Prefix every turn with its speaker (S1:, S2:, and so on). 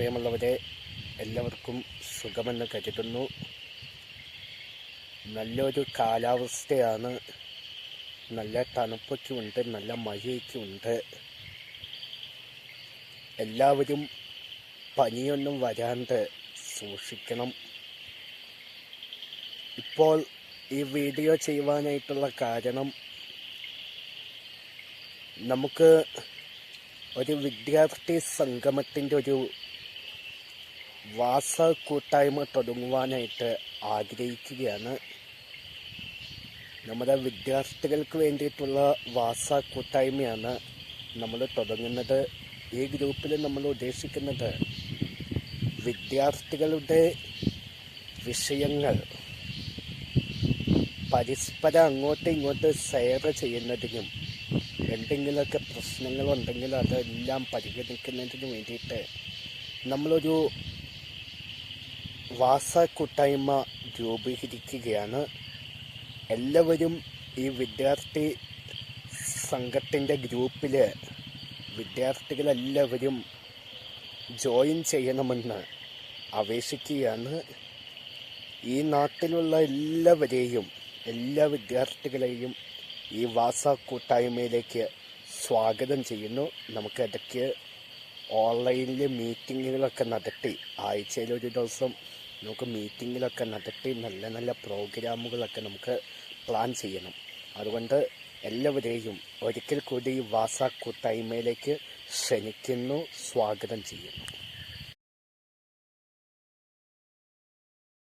S1: പ്രിയമുള്ളവരെ എല്ലാവർക്കും സുഖമെന്ന് കരുതുന്നു. നല്ലൊരു കാലാവസ്ഥയാണ്. നല്ല തണുപ്പൊക്കെയുണ്ട് നല്ല മഴയൊക്കെയുണ്ട്. എല്ലാവരും പനിയൊന്നും വരാണ്ട് സൂക്ഷിക്കണം. ഇപ്പോൾ ഈ വീഡിയോ ചെയ്യുവാനായിട്ടുള്ള കാരണം നമുക്ക് ഒരു വിദ്യാർത്ഥി സംഗമത്തിന്റെ ഒരു വാസ കൂട്ടായ്മ തുടങ്ങുവാനായിട്ട് ആഗ്രഹിക്കുകയാണ്. നമ്മുടെ വിദ്യാർത്ഥികൾക്ക് വേണ്ടിയിട്ടുള്ള വാസ കൂട്ടായ്മയാണ് നമ്മൾ തുടങ്ങുന്നത്. ഈ ഗ്രൂപ്പിൽ നമ്മൾ ഉദ്ദേശിക്കുന്നത് വിദ്യാർത്ഥികളുടെ വിഷയങ്ങൾ പരസ്പരം അങ്ങോട്ടും ഇങ്ങോട്ടും ഷെയർ ചെയ്യുന്നതിനും എന്തെങ്കിലുമൊക്കെ പ്രശ്നങ്ങളുണ്ടെങ്കിൽ അതെല്ലാം പരിഗണിക്കുന്നതിന് വേണ്ടിയിട്ട് നമ്മളൊരു വാസ കൂട്ടായ്മ രൂപീകരിക്കുകയാണ്. എല്ലാവരും ഈ വിദ്യാർത്ഥി സംഘത്തിന്റെ ഗ്രൂപ്പിൽ വിദ്യാർത്ഥികളെല്ലാവരും ജോയിൻ ചെയ്യണമെന്ന് അപേക്ഷിക്കുകയാണ്. ഈ നാട്ടിലുള്ള എല്ലാവരെയും എല്ലാ വിദ്യാർത്ഥികളെയും ഈ വാസ കൂട്ടായ്മയിലേക്ക് സ്വാഗതം ചെയ്യുന്നു. നമുക്ക് ഇടയ്ക്ക് ഓൺലൈനിൽ മീറ്റിങ്ങുകളൊക്കെ നടത്തി. ആഴ്ചയിൽ ഒരു ദിവസം നമുക്ക് മീറ്റിങ്ങിലൊക്കെ നടത്തി നല്ല നല്ല പ്രോഗ്രാമുകളൊക്കെ നമുക്ക് പ്ലാൻ ചെയ്യണം. അതുകൊണ്ട് എല്ലാവരെയും ഒരിക്കൽ കൂടി വാസ കൂട്ടായ്മയിലേക്ക് ക്ഷണിക്കുന്നു സ്വാഗതം ചെയ്യുന്നു.